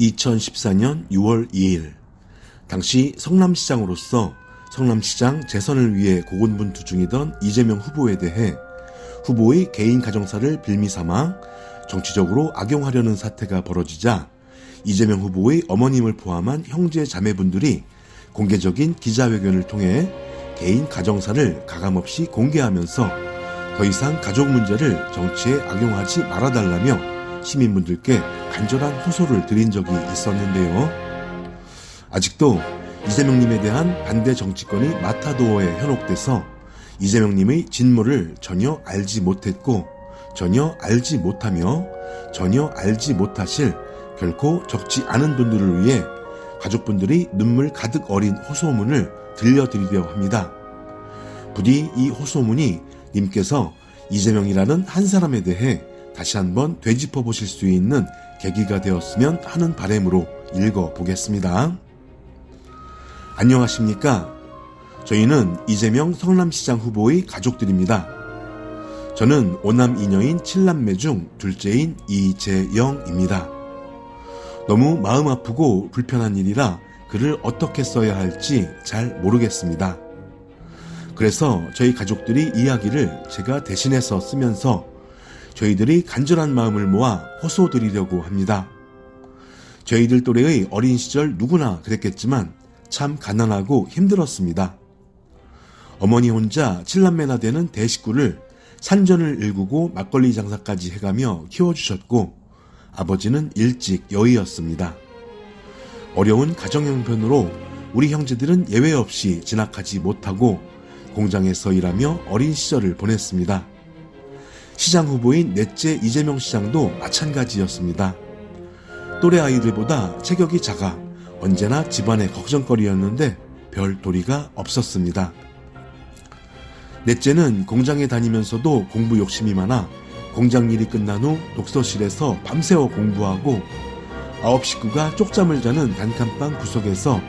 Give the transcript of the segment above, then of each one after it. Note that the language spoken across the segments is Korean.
2014년 6월 2일. 당시 성남시장으로서 성남시장 재선을 위해 고군분투 중이던 이재명 후보에 대해 후보의 개인 가정사를 빌미 삼아 정치적으로 악용하려는 사태가 벌어지자 이재명 후보의 어머님을 포함한 형제 자매분들이 공개적인 기자회견을 통해 개인 가정사를 가감없이 공개하면서 더 이상 가족 문제를 정치에 악용하지 말아달라며 시민분들께 간절한 호소를 드린 적이 있었는데요. 아직도 이재명님에 대한 반대 정치권이 마타도어에 현혹돼서 이재명님의 진모를 전혀 알지 못했고 전혀 알지 못하며 전혀 알지 못하실 결코 적지 않은 분들을 위해 가족분들이 눈물 가득 어린 호소문을 들려드리려 합니다. 부디 이 호소문이 님께서 이재명이라는 한 사람에 대해 다시 한번 되짚어 보실 수 있는 계기가 되었으면 하는 바램으로 읽어 보겠습니다. 안녕하십니까? 저희는 이재명 성남시장 후보의 가족들입니다. 저는 오남 이녀인 7남매 중 둘째인 이재영입니다. 너무 마음 아프고 불편한 일이라 글을 어떻게 써야 할지 잘 모르겠습니다. 그래서 저희 가족들이 이야기를 제가 대신해서 쓰면서 저희들이 간절한 마음을 모아 호소드리려고 합니다. 저희들 또래의 어린 시절 누구나 그랬겠지만 참 가난하고 힘들었습니다. 어머니 혼자 칠남매나 되는 대식구를 산전을 일구고 막걸리 장사까지 해가며 키워주셨고 아버지는 일찍 여의였습니다. 어려운 가정 형편으로 우리 형제들은 예외 없이 진학하지 못하고 공장에서 일하며 어린 시절을 보냈습니다. 시장 후보인 넷째 이재명 시장도 마찬가지였습니다. 또래 아이들보다 체격이 작아 언제나 집안의 걱정거리였는데 별 도리가 없었습니다. 넷째는 공장에 다니면서도 공부 욕심이 많아 공장 일이 끝난 후 독서실에서 밤새워 공부하고 아홉 식구가 쪽잠을 자는 단칸방 구석에서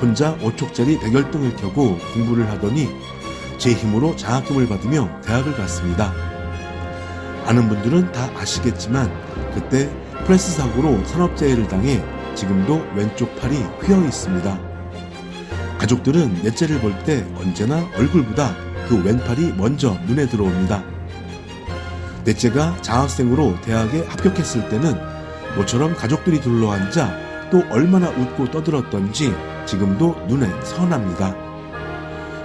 혼자 5촉짜리 백열등을 켜고 공부를 하더니 제 힘으로 장학금을 받으며 대학을 갔습니다. 아는 분들은 다 아시겠지만 그때 프레스 사고로 산업재해를 당해 지금도 왼쪽 팔이 휘어 있습니다. 가족들은 넷째를 볼 때 언제나 얼굴보다 그 왼팔이 먼저 눈에 들어옵니다. 넷째가 장학생으로 대학에 합격했을 때는 모처럼 가족들이 둘러앉아 또 얼마나 웃고 떠들었던지 지금도 눈에 선합니다.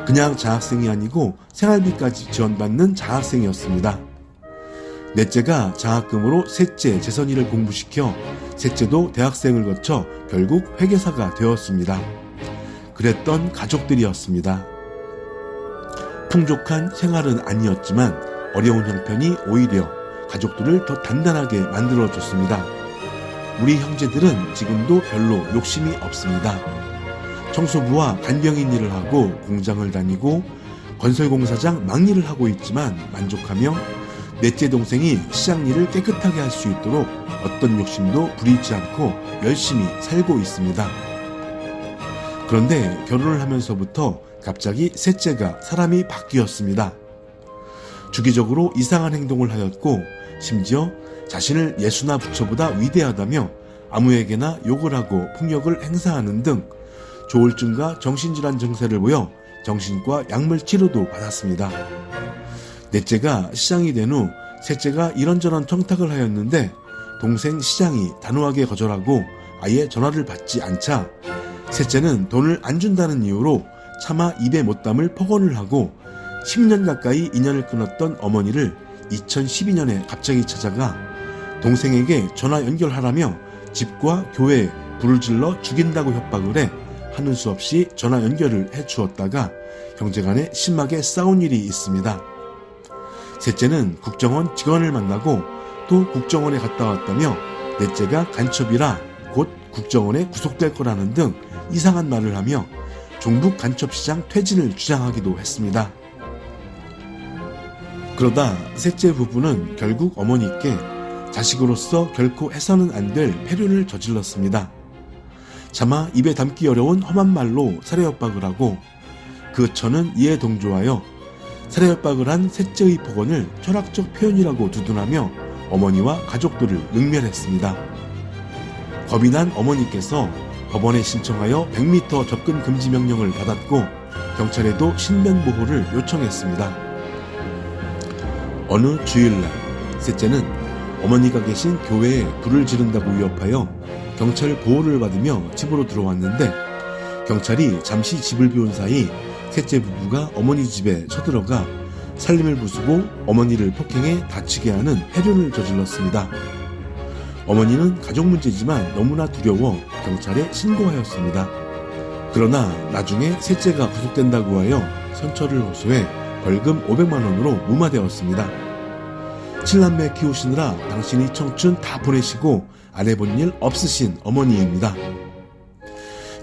그냥 장학생이 아니고 생활비까지 지원받는 장학생이었습니다. 넷째가 장학금으로 셋째 재선이를 공부시켜 셋째도 대학생을 거쳐 결국 회계사가 되었습니다. 그랬던 가족들이었습니다. 풍족한 생활은 아니었지만 어려운 형편이 오히려 가족들을 더 단단하게 만들어줬습니다. 우리 형제들은 지금도 별로 욕심이 없습니다. 청소부와 간병인 일을 하고 공장을 다니고 건설공사장 막일을 하고 있지만 만족하며 넷째 동생이 시장 일을 깨끗하게 할 수 있도록 어떤 욕심도 부리지 않고 열심히 살고 있습니다. 그런데 결혼을 하면서부터 갑자기 셋째가 사람이 바뀌었습니다. 주기적으로 이상한 행동을 하였고 심지어 자신을 예수나 부처보다 위대하다며 아무에게나 욕을 하고 폭력을 행사하는 등 조울증과 정신질환 증세를 보여 정신과 약물 치료도 받았습니다. 넷째가 시장이 된 후 셋째가 이런저런 청탁을 하였는데 동생 시장이 단호하게 거절하고 아예 전화를 받지 않자 셋째는 돈을 안 준다는 이유로 차마 입에 못 담을 폭언을 하고 10년 가까이 인연을 끊었던 어머니를 2012년에 갑자기 찾아가 동생에게 전화 연결하라며 집과 교회에 불을 질러 죽인다고 협박을 해 하는 수 없이 전화 연결을 해 주었다가 형제간에 심하게 싸운 일이 있습니다. 셋째는 국정원 직원을 만나고 또 국정원에 갔다 왔다며 넷째가 간첩이라 곧 국정원에 구속될 거라는 등 이상한 말을 하며 종북 간첩시장 퇴진을 주장하기도 했습니다. 그러다 셋째 부부는 결국 어머니께 자식으로서 결코 해서는 안 될 폐륜을 저질렀습니다. 차마 입에 담기 어려운 험한 말로 살해 협박을 하고 그 처는 이에 동조하여 살해협박을 한 셋째의 폭언을 철학적 표현이라고 두둔하며 어머니와 가족들을 능멸했습니다. 겁이 난 어머니께서 법원에 신청하여 100m 접근 금지 명령을 받았고 경찰에도 신변 보호를 요청했습니다. 어느 주일날 셋째는 어머니가 계신 교회에 불을 지른다고 위협하여 경찰 보호를 받으며 집으로 들어왔는데 경찰이 잠시 집을 비운 사이 셋째 부부가 어머니 집에 쳐들어가 살림을 부수고 어머니를 폭행해 다치게 하는 해륜을 저질렀습니다. 어머니는 가족 문제지만 너무나 두려워 경찰에 신고하였습니다. 그러나 나중에 셋째가 구속된다고 하여 선처를 호소해 벌금 500만 원으로 무마되었습니다. 칠남매 키우시느라 당신이 청춘 다 보내시고 안 해본 일 없으신 어머니입니다.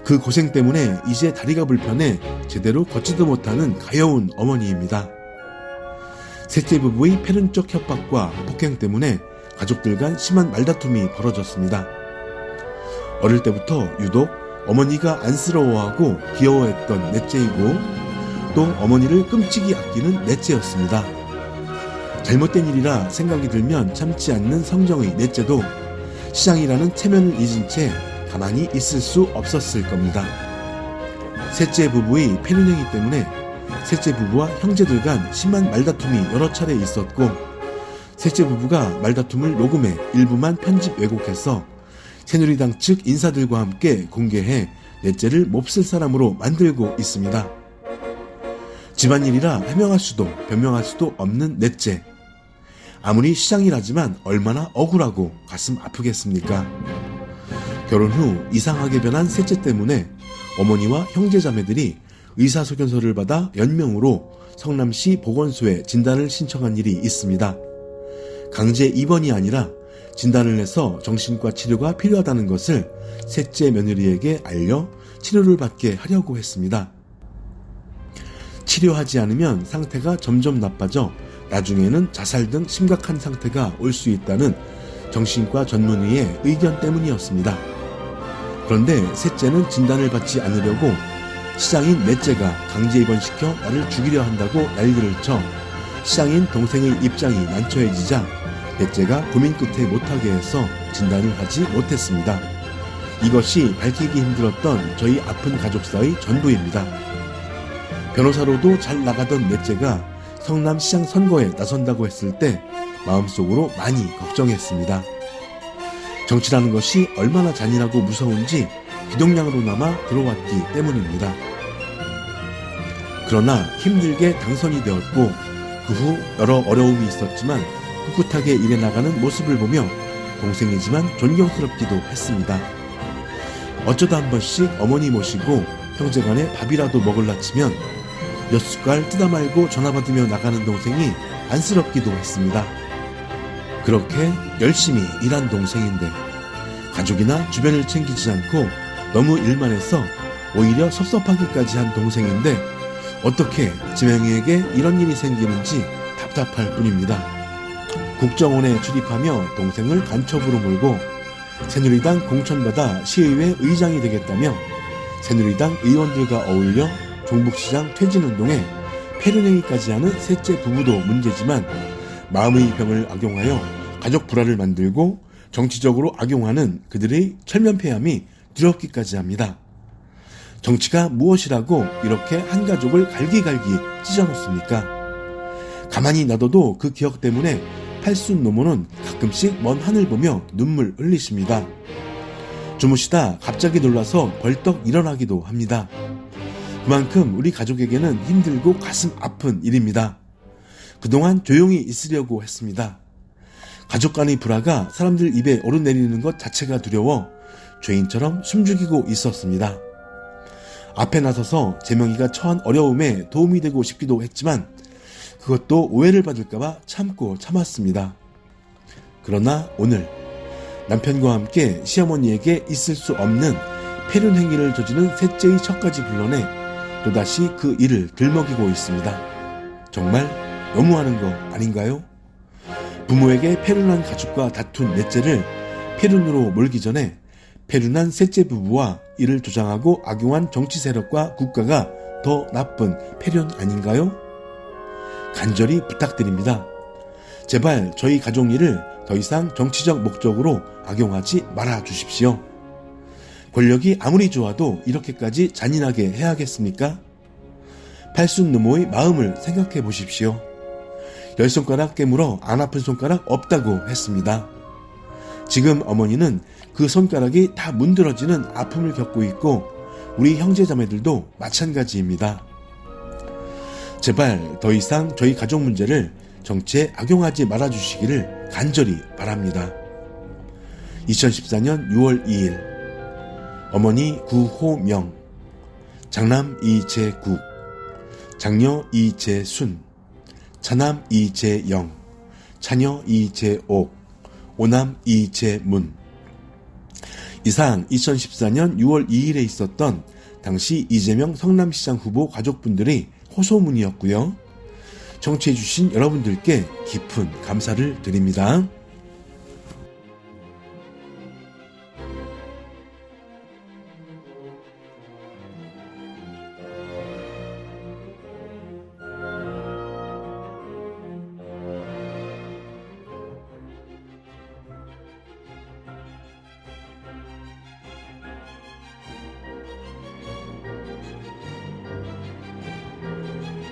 그 고생 때문에 이제 다리가 불편해 제대로 걷지도 못하는 가여운 어머니입니다. 셋째 부부의 패륜적 협박과 폭행 때문에 가족들 간 심한 말다툼이 벌어졌습니다. 어릴 때부터 유독 어머니가 안쓰러워하고 귀여워했던 넷째이고 또 어머니를 끔찍이 아끼는 넷째였습니다. 잘못된 일이라 생각이 들면 참지 않는 성정의 넷째도 시장이라는 체면을 잊은 채 가만히 있을 수 없었을 겁니다. 셋째 부부의 패륜행위 때문에 셋째 부부와 형제들 간 심한 말다툼이 여러 차례 있었고 셋째 부부가 말다툼을 녹음해 일부만 편집 왜곡해서 새누리당 측 인사들과 함께 공개해 넷째를 몹쓸 사람으로 만들고 있습니다. 집안일이라 해명할 수도 변명할 수도 없는 넷째. 아무리 시장이라지만 얼마나 억울하고 가슴 아프겠습니까? 결혼 후 이상하게 변한 셋째 때문에 어머니와 형제 자매들이 의사소견서를 받아 연명으로 성남시 보건소에 진단을 신청한 일이 있습니다. 강제 입원이 아니라 진단을 해서 정신과 치료가 필요하다는 것을 셋째 며느리에게 알려 치료를 받게 하려고 했습니다. 치료하지 않으면 상태가 점점 나빠져 나중에는 자살 등 심각한 상태가 올 수 있다는 정신과 전문의의 의견 때문이었습니다. 그런데 셋째는 진단을 받지 않으려고 시장인 넷째가 강제 입원시켜 나를 죽이려 한다고 난리를 쳐 시장인 동생의 입장이 난처해지자 넷째가 고민 끝에 못하게 해서 진단을 하지 못했습니다. 이것이 밝히기 힘들었던 저희 아픈 가족사의 전부입니다. 변호사로도 잘 나가던 넷째가 성남시장 선거에 나선다고 했을 때 마음속으로 많이 걱정했습니다. 정치라는 것이 얼마나 잔인하고 무서운지 기동량으로나마 들어왔기 때문입니다. 그러나 힘들게 당선이 되었고 그 후 여러 어려움이 있었지만 꿋꿋하게 일해 나가는 모습을 보며 동생이지만 존경스럽기도 했습니다. 어쩌다 한 번씩 어머니 모시고 형제 간에 밥이라도 먹을라 치면 몇 숟갈 뜯어 말고 전화 받으며 나가는 동생이 안쓰럽기도 했습니다. 그렇게 열심히 일한 동생인데 가족이나 주변을 챙기지 않고 너무 일만 해서 오히려 섭섭하기까지 한 동생인데 어떻게 지명이에게 이런 일이 생기는지 답답할 뿐입니다. 국정원에 출입하며 동생을 간첩으로 몰고 새누리당 공천받아 시의회 의장이 되겠다며 새누리당 의원들과 어울려 종북시장 퇴진운동에 폐륜행위까지 하는 셋째 부부도 문제지만 마음의 병을 악용하여 가족 불화를 만들고 정치적으로 악용하는 그들의 철면폐함이 두렵기까지 합니다. 정치가 무엇이라고 이렇게 한 가족을 갈기갈기 찢어놓습니까? 가만히 놔둬도 그 기억 때문에 팔순 노모는 가끔씩 먼 하늘 보며 눈물 흘리십니다. 주무시다 갑자기 놀라서 벌떡 일어나기도 합니다. 그만큼 우리 가족에게는 힘들고 가슴 아픈 일입니다. 그동안 조용히 있으려고 했습니다. 가족 간의 불화가 사람들 입에 오르내리는 것 자체가 두려워 죄인처럼 숨죽이고 있었습니다. 앞에 나서서 재명이가 처한 어려움에 도움이 되고 싶기도 했지만 그것도 오해를 받을까봐 참고 참았습니다. 그러나 오늘 남편과 함께 시어머니에게 있을 수 없는 폐륜 행위를 저지른 셋째의 척까지 불러내 또다시 그 일을 들먹이고 있습니다. 정말 너무하는 거 아닌가요? 부모에게 폐륜한 가족과 다툰 넷째를 폐륜으로 몰기 전에 폐륜한 셋째 부부와 이를 조장하고 악용한 정치 세력과 국가가 더 나쁜 폐륜 아닌가요? 간절히 부탁드립니다. 제발 저희 가족 일을 더 이상 정치적 목적으로 악용하지 말아 주십시오. 권력이 아무리 좋아도 이렇게까지 잔인하게 해야겠습니까? 팔순 노모의 마음을 생각해 보십시오. 열 손가락 깨물어 안 아픈 손가락 없다고 했습니다. 지금 어머니는 그 손가락이 다 문드러지는 아픔을 겪고 있고 우리 형제자매들도 마찬가지입니다. 제발 더 이상 저희 가족 문제를 정치에 악용하지 말아주시기를 간절히 바랍니다. 2014년 6월 2일 어머니 구호명 장남 이재국 장녀 이재순 차남 이재영 차녀 이재옥 오남 이재문 이상 2014년 6월 2일에 있었던 당시 이재명 성남시장 후보 가족분들의 호소문이었고요. 청취해주신 여러분들께 깊은 감사를 드립니다.